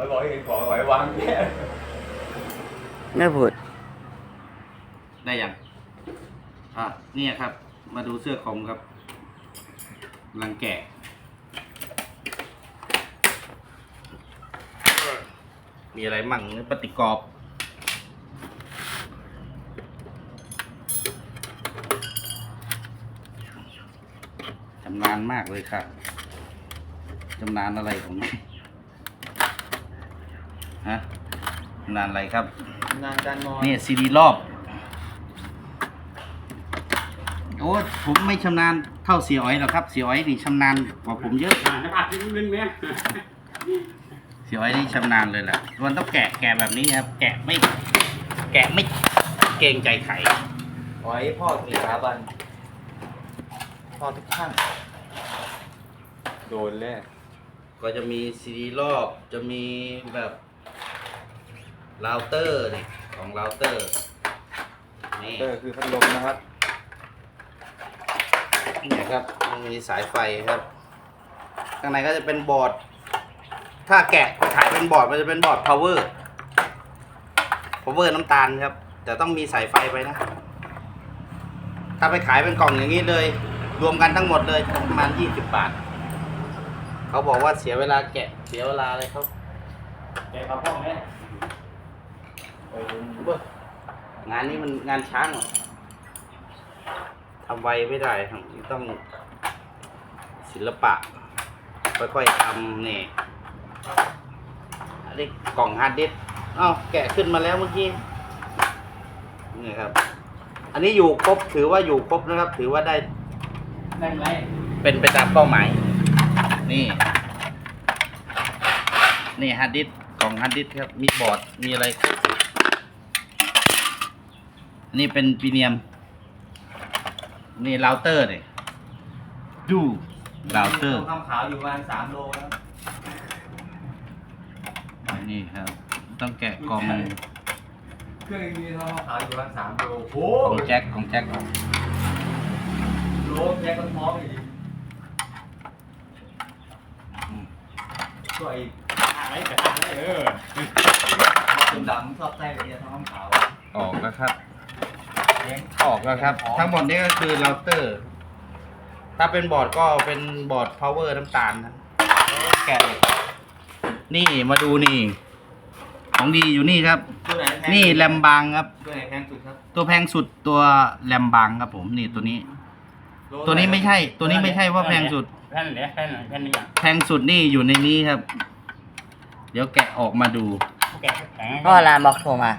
อยบอกให้เห็นของหอยวางแค่ไม่พูดได้ยังอะเนี่ยครับ มาดูเสื้อคอมครับกำลังแกะมีอะไรมั่งปฏิกรอบชำนาญมากเลยค่ะชำนาญอะไรของนี่ ฮะชำนาญอะไรครับงานการนอนนี่ซีดีรอบ โอ้ยผมไม่ชำนาญเท่าเสียอ้อยหรอกครับ เสียอ้อยนี่ชำนาญกว่าผมเยอะ อ่าน้ำอัดนิดนึงเนี่ยเสียอ้อยนี่ชำนาญเลยแหละมันต้องแกะแกะแบบนี้ครับ แกะไม่ แกะไม่เกรงใจไขหอยพ่อกี่สถาบันพ่อทุกท่าน โดนแน่ก็จะมีซีดีรอบ จะมีแบบ เราเตอร์นี่ของเราเตอร์นี่เตอร์คือพัดลมนะครับนี่ครับมันมีสายไฟครับข้างในก็จะเป็นบอร์ด ถ้าแกะขายเป็นบอร์ดมันจะเป็นบอร์ด power power น้ำตาลครับ แต่ต้องมีสายไฟไปนะ ถ้าไปขายเป็นกล่องอย่างนี้เลย รวมกันทั้งหมดเลยประมาณยี่สิบบาท เขาบอกว่าเสียเวลาแกะเสียเวลาเลยครับแกะปลาพ่องเนี่ย เบ้องานนี้มันงานช้างเหรอทำไวไม่ได้ครับต้องศิลปะ ค่อยๆทำเนี่ยอันนี้กล่องฮาร์ดดิสก์เอ้าแกะขึ้นมาแล้วเมื่อกี้นี่ครับ อันนี้อยู่ครบถือว่าอยู่ครบนะครับ ถือว่าได้ได้ไหมเป็นไปตามเป้าหมาย นี่ นี่ฮาร์ดดิสก์กล่องฮาร์ดดิสก์ครับ มีบอร์ดมีอะไรครบ อันนี่เป็นปีเนียม นี่เราเตอร์เนี่ยดูเราเตอร์ทำขาวอยู่ประมาณสามโลแล้วนี่ครับ ต้องแกะกล่องเครื่องนี้ทำขาวอยู่ประมาณสามโลโอ้ของแจ็คของแจ็คออกโลแจ็คก็ท้องอีกตัวไอ้อะไรกระทะอะไรเออคนดำชอบใส่แบบนี้ทำขาวออกแล้วครับเลี้ยง ออกแล้วครับ ทั้งหมดนี้ก็คือเราเตอร์ ถ้าเป็นบอร์ดก็เป็นบอร์ด power น้ำตาลนะแกะเลยนี่มาดูนี่ ของดีอยู่นี่ครับ ตัวไหนแพงนี่แรมบางครับ ตัวไหนแพงสุดครับตัวแพงสุดตัวแรมบางครับผมนี่ตัวนี้ โลตัวนี้ไม่ใช่ ตัวนี้ไม่ใช่ว่าแพงสุด แผ่นเหลือแผ่นแผ่นนี้อะแพงสุดนี่อยู่ในนี้ครับ เดี๋ยวแกะออกมาดู แกะแข็งพ่อลานบอกโทรมา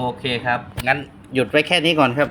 โอเคครับ งั้นหยุดไว้แค่นี้ก่อนครับ